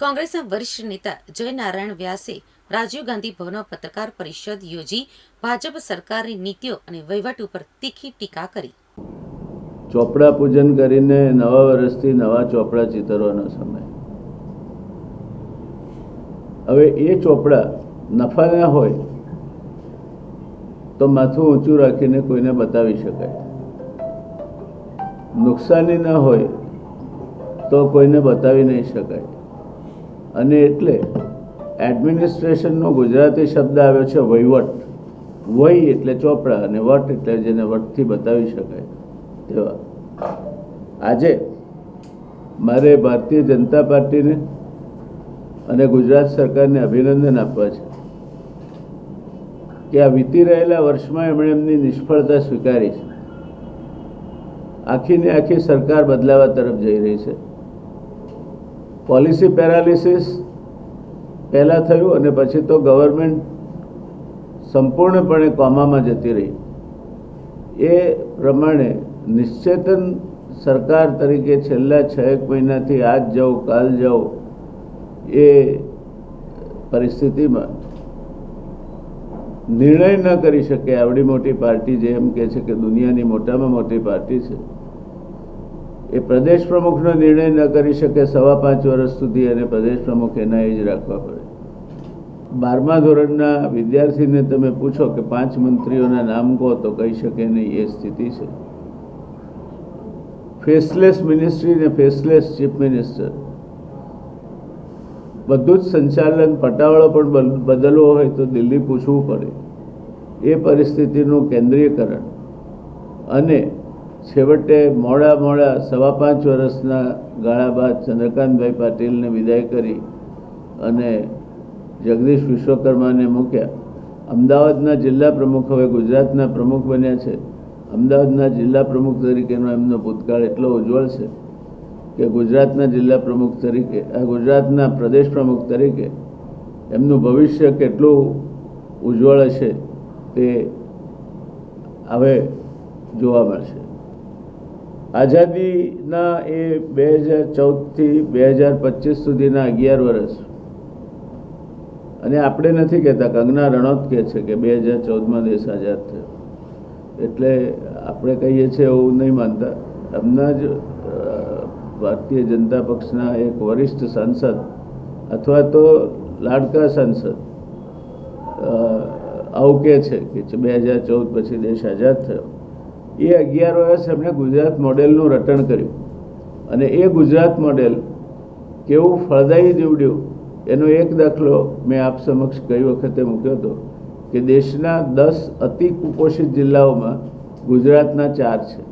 કોંગ્રેસના વરિષ્ઠ નેતા જયનારાયણ વ્યાસે રાજીવ ગાંધી ભવનમાં પત્રકાર પરિષદ યોજી ભાજપ સરકારની નીતિઓ અને વહીવટ ઉપર તીખી ટીકા કરી. ચોપડા પૂજન કરીને નવા વર્ષથી નવા ચોપડા ચિતરવાનો સમય. હવે એ ચોપડા નફાના હોય તો માથું ઊંચું રાખીને કોઈને બતાવી શકાય. નુકસાની ન હોય તો કોઈને બતાવી નહીં શકાય. અને એટલે એડમિનિસ્ટ્રેશનનો ગુજરાતી શબ્દ આવ્યો છે વહીવટ. વહી એટલે ચોપડા અને વટ એટલે જેને વટથી બતાવી શકાય. તેવા. આજે મારે ભારતીય જનતા પાર્ટીને અને ગુજરાત સરકારને અભિનંદન આપવા છે કે આ વીતી રહેલા વર્ષમાં એમણે એમની નિષ્ફળતા સ્વીકારી છે. આખીને આખી સરકાર બદલાવા તરફ જઈ રહી છે. પોલિસી પેરાલિસિસ પહેલાં થયું અને પછી તો ગવર્મેન્ટ સંપૂર્ણપણે કોમામાં જતી રહી. એ પ્રમાણે નિશ્ચેતન સરકાર તરીકે છેલ્લા છ એક મહિનાથી આજ જાઉં કાલ જાઉં એ પરિસ્થિતિમાં નિર્ણય ન કરી શકે. આવડી મોટી પાર્ટી જે એમ કહે છે કે દુનિયાની મોટામાં મોટી પાર્ટી છે. એ પ્રદેશ પ્રમુખનો નિર્ણય ન કરી શકે સવા પાંચ વર્ષ સુધી અને પ્રદેશ પ્રમુખ એના એ જ રાખવા પડે. બારમા ધોરણના વિદ્યાર્થીને તમે પૂછો કે પાંચ મંત્રીઓના નામ કહો તો કહી શકે નહીં, એ સ્થિતિ છે. ફેસલેસ મિનિસ્ટ્રી ને ફેસલેસ ચીફ મિનિસ્ટર બધું જ સંચાલન પટાવાળો પણ બદલવો હોય તો દિલ્હી પૂછવું પડે. એ પરિસ્થિતિનું કેન્દ્રીયકરણ. અને છેવટે મોડા મોડા સવા પાંચ વર્ષના ગાળા બાદ ચંદ્રકાંતભાઈ પાટીલને વિદાય કરી અને જગદીશ વિશ્વકર્માને મૂક્યા. અમદાવાદના જિલ્લા પ્રમુખ હવે ગુજરાતના પ્રમુખ બન્યા છે. અમદાવાદના જિલ્લા પ્રમુખ તરીકેનો એમનો ભૂતકાળ એટલો ઉજ્જવળ છે કે ગુજરાતના જિલ્લા પ્રમુખ તરીકે ગુજરાતના પ્રદેશ પ્રમુખ તરીકે એમનું ભવિષ્ય કેટલું ઉજ્જવળ હશે તે હવે જોવા મળશે. આઝાદીના એ બે હજાર ચૌદથી બે હજાર પચીસ સુધીના અગિયાર વર્ષ. અને આપણે નથી કહેતા કંગના રણોત કહે છે કે બે હજાર ચૌદમાં દેશ આઝાદ થયો. એટલે આપણે કહીએ છીએ એવું નહીં માનતા. એમના જ ભારતીય જનતા પક્ષના એક વરિષ્ઠ સાંસદ અથવા તો લાડકા સાંસદ આવું કહે છે કે બે હજાર ચૌદ પછી દેશ આઝાદ થયો. એ અગિયાર વર્ષ એમણે ગુજરાત મોડેલનું રટણ કર્યું. અને એ ગુજરાત મોડેલ કેવું ફળદાયી નીવડ્યું એનો એક દાખલો મેં આપ સમક્ષ ગઈ વખતે મૂક્યો હતો કે દેશના દસ અતિ કુપોષિત જિલ્લાઓમાં ગુજરાતના ચાર છે.